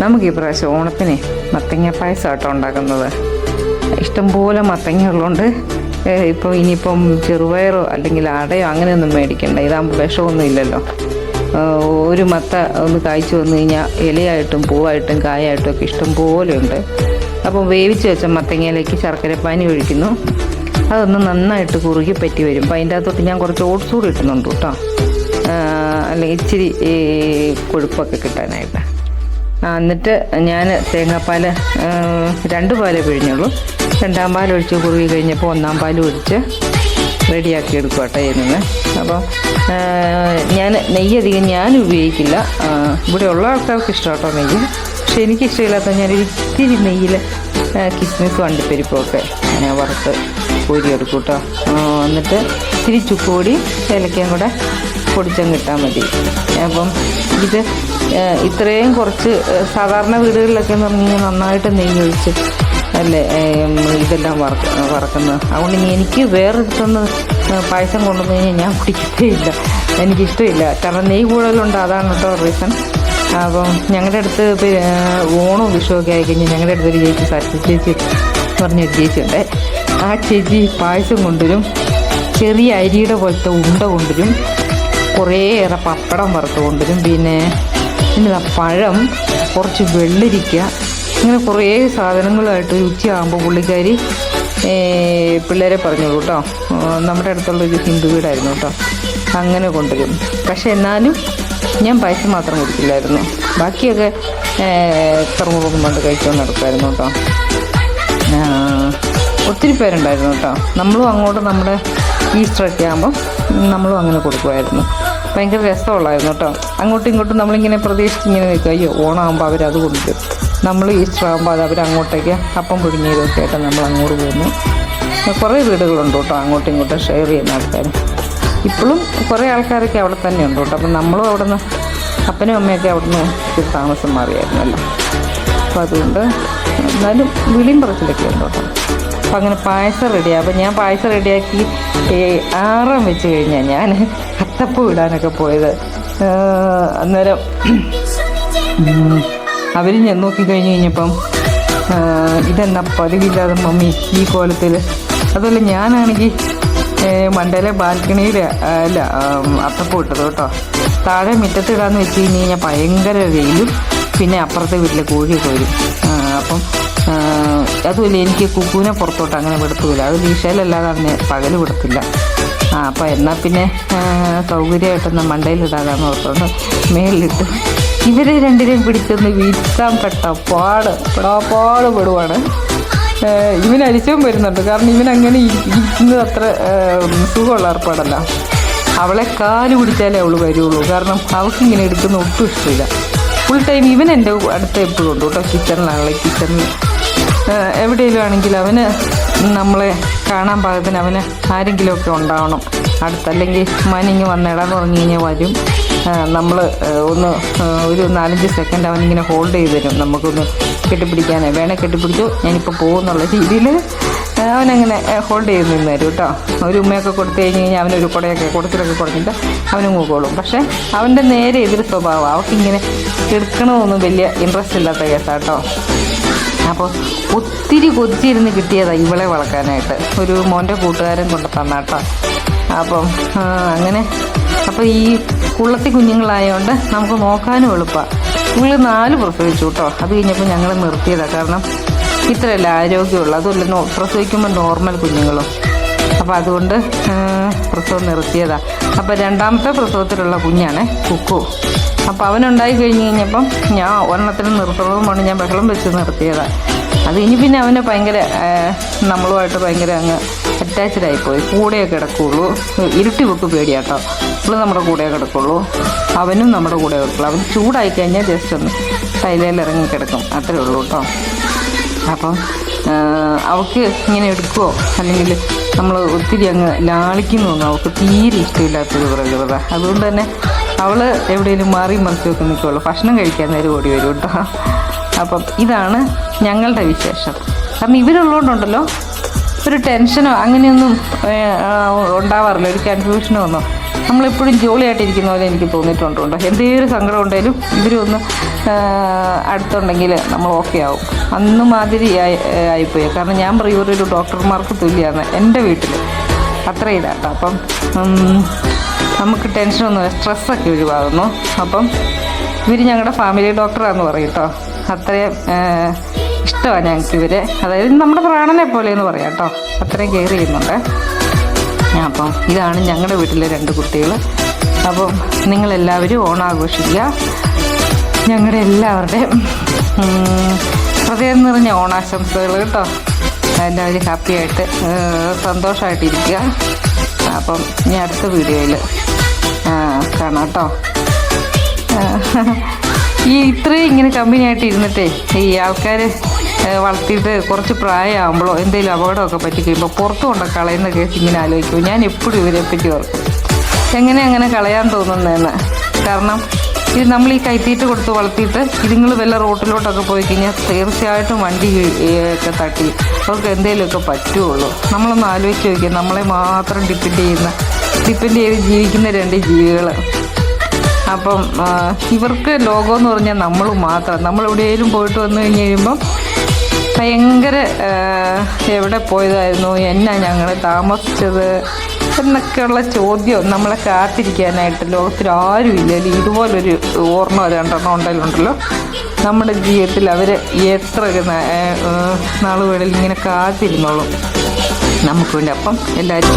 നമുക്ക് ഈ പ്രാവശ്യം ഓണത്തിന് മത്തങ്ങ പായസം ആട്ടോ ഉണ്ടാക്കുന്നത്. ഇഷ്ടംപോലെ മത്തങ്ങ ഉള്ളതുകൊണ്ട് ഇപ്പോൾ ഇനിയിപ്പം ചെറുപയറോ അല്ലെങ്കിൽ അടയോ അങ്ങനെയൊന്നും മേടിക്കണ്ട. ഇതാകുമ്പോൾ വിഷമൊന്നും ഇല്ലല്ലോ. ഒരു മത്ത ഒന്ന് കായ്ച്ചു വന്നു കഴിഞ്ഞാൽ ഇലയായിട്ടും പൂവായിട്ടും കായായിട്ടും ഒക്കെ ഇഷ്ടം പോലെ ഉണ്ട്. അപ്പം വേവിച്ച് വെച്ച മത്തങ്ങയിലേക്ക് ശർക്കരപ്പാനി ഒഴിക്കുന്നു. അതൊന്ന് നന്നായിട്ട് കുറുകി പറ്റി വരും. അപ്പം അതിന്റെ അകത്തോട്ട് ഞാൻ കുറച്ച് ഓട്സ് കൂടി ഇട്ടുന്നുണ്ട് കേട്ടോ. അല്ലെങ്കിൽ ഇച്ചിരി കൊഴുപ്പൊക്കെ കിട്ടാനായിട്ട്. എന്നിട്ട് ഞാൻ തേങ്ങാപ്പാൽ രണ്ട് പാലേ പിഴിഞ്ഞുള്ളൂ. രണ്ടാം പാൽ ഒഴിച്ച് കുറുകി കഴിഞ്ഞപ്പോൾ ഒന്നാം പാൽ ഒഴിച്ച് റെഡിയാക്കി എടുക്കും കേട്ടോ ചെയ്യുന്നത് അപ്പം ഞാൻ നെയ്യ് അധികം ഞാൻ ഉപയോഗിക്കില്ല. ആ, ഇവിടെ ഉള്ള ആൾക്കാർക്ക് ഇഷ്ടം കേട്ടോ നെയ്യ്. പക്ഷെ എനിക്ക് ഇഷ്ടമില്ലാത്ത ഞാൻ ഇത്തിരി നെയ്യിൽ കിസ്മിസ് വണ്ടിപ്പരിപ്പൊക്കെ ഞാൻ വറുത്ത് കോരിയെടുക്കും കേട്ടോ. എന്നിട്ട് ഇത്തിരി ചുക്കുപൊടി ഏലക്കയും കൂടെ പൊടിച്ചങ്ങ് ഇട്ടാൽ മതി. അപ്പം ഇത് ഇത്രയും കുറച്ച് സാധാരണ വീടുകളിലൊക്കെ എന്ന് പറഞ്ഞു കഴിഞ്ഞാൽ നന്നായിട്ട് നെയ്യ് ഒഴിച്ച് അല്ലേ ഇതെല്ലാം വറക്ക വറക്കുന്നത്. അതുകൊണ്ട് ഇനി എനിക്ക് വേറെ വേറൊരുത്തൊന്ന് പായസം കൊണ്ടുവന്നു കഴിഞ്ഞാൽ ഞാൻ കുടിക്കത്തേയില്ല. എനിക്കിഷ്ടമില്ല. കാരണം നെയ്യ് കൂടുതലുണ്ട് അതാണ് കേട്ടോ റീസൺ. അപ്പം ഞങ്ങളുടെ അടുത്ത് ഓണവും വിഷുവൊക്കെ ആയി കഴിഞ്ഞാൽ ഞങ്ങളുടെ അടുത്തൊരു ചേച്ചി സരസ ചേച്ചി പറഞ്ഞ ചേച്ചിയുണ്ട്. ആ ചേച്ചി പായസം കൊണ്ടുവരും. ചെറിയ അരിയുടെ പോലത്തെ ഉണ്ട കൊണ്ടുവരും. കുറേയേറെ പപ്പടം വറുത്ത് കൊണ്ടുവരും. പിന്നെ പിന്നെ പഴം കുറച്ച് വെള്ളരിക്ക ഇങ്ങനെ കുറേ സാധനങ്ങളായിട്ട് ഉച്ചയാകുമ്പോൾ പുള്ളിക്കാരി പിള്ളേരെ പറഞ്ഞോളൂ കേട്ടോ നമ്മുടെ അടുത്തുള്ള ഒരു ഹിന്ദു വീടായിരുന്നു കേട്ടോ അങ്ങനെ കൊണ്ടുവരും. പക്ഷെ എന്നാലും ഞാൻ പൈസ മാത്രം കൊടുക്കില്ലായിരുന്നു ബാക്കിയൊക്കെ കറുമുറുക്കും കൊണ്ട് കഴിച്ചുകൊണ്ട് നടക്കുമായിരുന്നു കേട്ടോ ഒത്തിരി പേരുണ്ടായിരുന്നു കേട്ടോ നമ്മളും അങ്ങോട്ട് നമ്മുടെ ഈസ്റ്ററൊക്കെ ആകുമ്പം നമ്മളും അങ്ങനെ കൊടുക്കുമായിരുന്നു. ഭയങ്കര രസമുള്ളായിരുന്നു കേട്ടോ. അങ്ങോട്ടും ഇങ്ങോട്ടും നമ്മളിങ്ങനെ പ്രതീക്ഷിച്ച് ഇങ്ങനെ നിൽക്കുക അയ്യോ ഓണാകുമ്പോൾ അവരത് കൊണ്ടുവരും നമ്മൾ ഈസ്റ്റർ ആകുമ്പോൾ അത് അവർ അങ്ങോട്ടേക്ക് അപ്പം പുഴുങ്ങിയതൊക്കെ ആയിട്ട് നമ്മൾ അങ്ങോട്ട് പോകുന്നു. കുറേ വീടുകളുണ്ട് കേട്ടോ അങ്ങോട്ടും ഇങ്ങോട്ടും ഷെയർ ചെയ്യുന്ന ആൾക്കാർ. ഇപ്പോഴും കുറേ ആൾക്കാരൊക്കെ അവിടെ തന്നെ ഉണ്ട് കേട്ടോ. അപ്പം നമ്മളും അവിടെ നിന്ന് അപ്പനും അമ്മയൊക്കെ അവിടെ നിന്ന് താമസം മാറിയായിരുന്നല്ലോ അപ്പോൾ അതുകൊണ്ട് എന്നാലും വിളിയും പറച്ചിലൊക്കെ ഉണ്ട് കേട്ടോ. അപ്പം അങ്ങനെ പായസം റെഡിയാകും അപ്പം ഞാൻ പായസം റെഡിയാക്കി ആറാം വെച്ച് കഴിഞ്ഞാൽ ഞാൻ അത്തപ്പൂ വിടാനൊക്കെ പോയത്. അന്നേരം അവർ ഞാൻ കഴിഞ്ഞ് കഴിഞ്ഞപ്പം ഇതെന്നാ പതിവില്ലാതെ മമ്മി ഈ കോലത്തിൽ അതുപോലെ ഞാനാണെങ്കിൽ മണ്ടയിലെ ബാൽക്കണിയിൽ അല്ല അത്തപ്പം ഇട്ടത് കേട്ടോ. താഴെ മുറ്റത്തിടാന്ന് വെച്ച് കഴിഞ്ഞ് കഴിഞ്ഞാൽ ഭയങ്കര വെയിലും പിന്നെ അപ്പുറത്തെ വീട്ടിലെ കോഴി വരും. അപ്പം അതുമില്ല എനിക്ക് കുക്കൂനെ പുറത്തോട്ട് അങ്ങനെ വിടത്തൂല. അത് വീശയിലല്ലാതെ അതിനെ പകൽ വിടത്തില്ല. ആ അപ്പോൾ എന്നാൽ പിന്നെ സൗകര്യമായിട്ടൊന്ന് മണ്ടയിലിടാതാന്ന് ഓർത്തോണ്ട് മേളിലിട്ട്. ഇവരെ രണ്ടിനെയും പിടിച്ചൊന്ന് വീഴ്ത്താൻ പെട്ട പാട് പെടാപ്പാട് പെടുവാണ്. ഇവൻ അരിച്ചവും വരുന്നുണ്ട്. കാരണം ഇവൻ അങ്ങനെ ഇരി- ഇരിക്കുന്നത് അത്ര സുഖമുള്ള ഏർപ്പാടല്ല. അവളെ കാൽ പിടിച്ചാലേ അവൾ വരുള്ളൂ. കാരണം അവൾക്ക് ഇങ്ങനെ എടുക്കുന്ന ഒട്ടും ഇഷ്ടമില്ല. ഫുൾ ടൈം ഇവൻ എന്റെ അടുത്ത് എപ്പോഴും ഉണ്ട് കേട്ടോ. കിച്ചണിലാണല്ലേ കിച്ചണിൽ എവിടെയെങ്കിലും ആണെങ്കിൽ അവന് നമ്മളെ കാണാൻ പാകത്തിന് അവന് ആരെങ്കിലുമൊക്കെ ഉണ്ടാവണം. അടുത്തല്ലെങ്കിൽ മനിങ്ങ് വന്നിടാന്ന് പറഞ്ഞു കഴിഞ്ഞാൽ വരും. നമ്മൾ ഒന്ന് ഒരു നാലഞ്ച് സെക്കൻഡ് അവനിങ്ങനെ ഹോൾഡ് ചെയ്ത് തരും. നമുക്കൊന്ന് കെട്ടിപ്പിടിക്കാനേ വേണേ കെട്ടിപ്പിടിച്ചു? ഞാനിപ്പോൾ പോകുന്നുള്ള രീതിയിൽ അവനങ്ങനെ ഹോൾഡ് ചെയ്ത് നിന്ന് തരും കേട്ടോ ഒരു ഉമ്മയൊക്കെ കൊടുത്തു കഴിഞ്ഞ് കഴിഞ്ഞാൽ അവനൊരു കുടയൊക്കെ കൊടുത്തിട്ടൊക്കെ കൊടുത്തിട്ട് അവനും നോക്കുള്ളൂ പക്ഷേ അവന്റെ നേരെ എതിർ സ്വഭാവം. അവർക്കിങ്ങനെ എടുക്കണമെന്നൊന്നും വലിയ ഇൻട്രസ്റ്റ് ഇല്ലാത്ത കേസാട്ടോ അപ്പോൾ ഒത്തിരി കൊതിച്ചിരുന്ന് കിട്ടിയതാണ് ഇവളെ വളർക്കാനായിട്ട് ഒരു മോന്റെ കൂട്ടുകാരൻ കൊണ്ട് തന്നാട്ടോ. അപ്പം അങ്ങനെ. അപ്പോൾ ഈ കുള്ളത്തി കുഞ്ഞുങ്ങളായതുകൊണ്ട് നമുക്ക് നോക്കാനും എളുപ്പമാണ് ഇവൾ നാല് പ്രസവിച്ചു കേട്ടോ അത് കഴിഞ്ഞപ്പോൾ ഞങ്ങൾ നിർത്തിയതാണ് കാരണം ഇത്രയല്ല ആരോഗ്യമുള്ളൂ. അതുമല്ല പ്രസവിക്കുമ്പോൾ നോർമൽ കുഞ്ഞുങ്ങളും. അപ്പോൾ അതുകൊണ്ട് പ്രസവം നിർത്തിയതാണ് അപ്പോൾ രണ്ടാമത്തെ പ്രസവത്തിലുള്ള കുഞ്ഞാണ് കുക്കു. അപ്പോൾ അവനുണ്ടായി കഴിഞ്ഞ് കഴിഞ്ഞപ്പം ഞാൻ ഒരെണ്ണത്തിന് നിർത്തണതും കൊണ്ട് ഞാൻ ബഹളം വെച്ച് നിർത്തിയതാണ് അത് ഇനി പിന്നെ അവന് ഭയങ്കര നമ്മളുമായിട്ട് ഭയങ്കര അങ്ങ് അറ്റാച്ച്ഡ് ആയിപ്പോയി കൂടെയൊക്കെ കിടക്കുള്ളൂ. ഇരുട്ടി വെക്ക് പേടിയാട്ടോ. അവൾ നമ്മുടെ കൂടെ കിടക്കുള്ളൂ. അവനും നമ്മുടെ കൂടെ കിടക്കുള്ളൂ. അവൻ ചൂടായി കഴിഞ്ഞാൽ ജസ്റ്റ് ഒന്ന് ടൈലയിൽ ഇറങ്ങി കിടക്കും. അത്രേ ഉള്ളൂ കേട്ടോ അപ്പം അവൾക്ക് ഇങ്ങനെ എടുക്കുമോ അല്ലെങ്കിൽ നമ്മൾ ഒത്തിരി അങ്ങ് ലാളിക്കുന്നു അവൾക്ക് തീരെ ഇഷ്ടമില്ലാത്തൊരു പ്രകൃത അതുകൊണ്ട് തന്നെ അവൾ എവിടെയെങ്കിലും മാറി മറിച്ചൊക്കെ നിൽക്കുള്ളൂ ഭക്ഷണം കഴിക്കാൻ നേരം ഓടി വരും കേട്ടോ. അപ്പം ഇതാണ് ഞങ്ങളുടെ വിശേഷം. കാരണം ഇവരുള്ളതുകൊണ്ടുണ്ടല്ലോ ഒരു ടെൻഷനോ അങ്ങനെയൊന്നും ഉണ്ടാവാറില്ല. ഒരു കൺഫ്യൂഷനോ ഒന്നും. നമ്മളെപ്പോഴും ജോളിയായിട്ടിരിക്കുന്ന പോലെ എനിക്ക് തോന്നിയിട്ടുണ്ട് കേട്ടോ. എന്തെങ്കിലും സങ്കടം ഉണ്ടെങ്കിലും ഇവരൊന്ന് അടുത്തുണ്ടെങ്കിൽ നമ്മൾ ഓക്കെ ആവും. അന്ന് മാതിരി ആയി ആയിപ്പോയി. കാരണം ഞാൻ പറയും ഒരു ഡോക്ടർമാർക്ക് തുല്യമാണ് എന്റെ വീട്ടിൽ അത്ര ഇതാട്ടോ. അപ്പം നമുക്ക് ടെൻഷനൊന്നുമില്ല സ്ട്രെസ്സൊക്കെ ഒഴിവാകുന്നു. അപ്പം ഇവർ ഞങ്ങളുടെ ഫാമിലി ഡോക്ടറാന്ന് പറയും കേട്ടോ അത്രയും ഇഷ്ടമാണ് ഞങ്ങൾക്ക് ഇവരെ. അതായത് നമ്മുടെ പ്രാണനെ പോലെ എന്ന് പറയാം കേട്ടോ അത്രയും കെയർ ചെയ്യുന്നുണ്ട്. അപ്പം ഇതാണ് ഞങ്ങളുടെ വീട്ടിലെ രണ്ട് കുട്ടികൾ അപ്പം നിങ്ങളെല്ലാവരും ഓണാഘോഷിക്കുക ഞങ്ങളുടെ എല്ലാവരുടെയും ഹൃദയം നിറഞ്ഞ ഓണാശംസകൾ കേട്ടോ എല്ലാവരും ഹാപ്പിയായിട്ട് സന്തോഷമായിട്ടിരിക്കുക അപ്പം ഇനി അടുത്ത വീഡിയോയിൽ കാണാം കേട്ടോ ഈ ഇത്രയും ഇങ്ങനെ കമ്പനി ആയിട്ട് ഇരുന്നിട്ടേ ഈ ആൾക്കാർ വളർത്തിയിട്ട് കുറച്ച് പ്രായമാകുമ്പോഴോ എന്തെങ്കിലും അപകടമൊക്കെ പറ്റി കഴിയുമ്പോൾ പുറത്തു കൊണ്ട് കളയുന്ന കേസ് ഇങ്ങനെ ആലോചിക്കും. ഞാൻ എപ്പോഴും ഇവരെ പറ്റി ഓർക്കും. എങ്ങനെ അങ്ങനെ കളയാൻ തോന്നുന്നതെന്ന് കാരണം ഇത് നമ്മൾ ഈ കൈത്തീറ്റ കൊടുത്ത് വളർത്തിയിട്ട് ഇതുങ്ങൾ വല്ല റോട്ടിലോട്ടൊക്കെ പോയി കഴിഞ്ഞാൽ തീർച്ചയായിട്ടും വണ്ടി ഒക്കെ തട്ടി. അവർക്ക് എന്തെങ്കിലുമൊക്കെ പറ്റുള്ളൂ നമ്മളൊന്ന് ആലോചിച്ച് നോക്കിയാൽ നമ്മളെ മാത്രം ഡിപ്പെൻഡ് ചെയ്യുന്ന ഡിപ്പെൻഡ് ചെയ്ത് ജീവിക്കുന്ന രണ്ട് ജീവികൾ അപ്പം ഇവർക്ക് ലോകം എന്ന് പറഞ്ഞാൽ നമ്മൾ മാത്രം. നമ്മൾ എവിടെയെങ്കിലും പോയിട്ട് വന്നു കഴിഞ്ഞ് കഴിയുമ്പം ഭയങ്കര എവിടെ പോയതായിരുന്നു എന്നാ ഞങ്ങൾ താമസിച്ചത് എന്നൊക്കെയുള്ള ചോദ്യം നമ്മളെ കാത്തിരിക്കാനായിട്ട് ലോകത്തിൽ ആരും ഇല്ലല്ലോ ഇതുപോലൊരു ഓർമ്മ രണ്ടെണ്ണം ഉണ്ടല്ലോ നമ്മുടെ ജീവിതത്തിൽ അവർ എത്ര നാളുകളിൽ ഇങ്ങനെ കാത്തിരുന്നോളും. നമുക്ക് വേണ്ടി അപ്പം എല്ലാവരും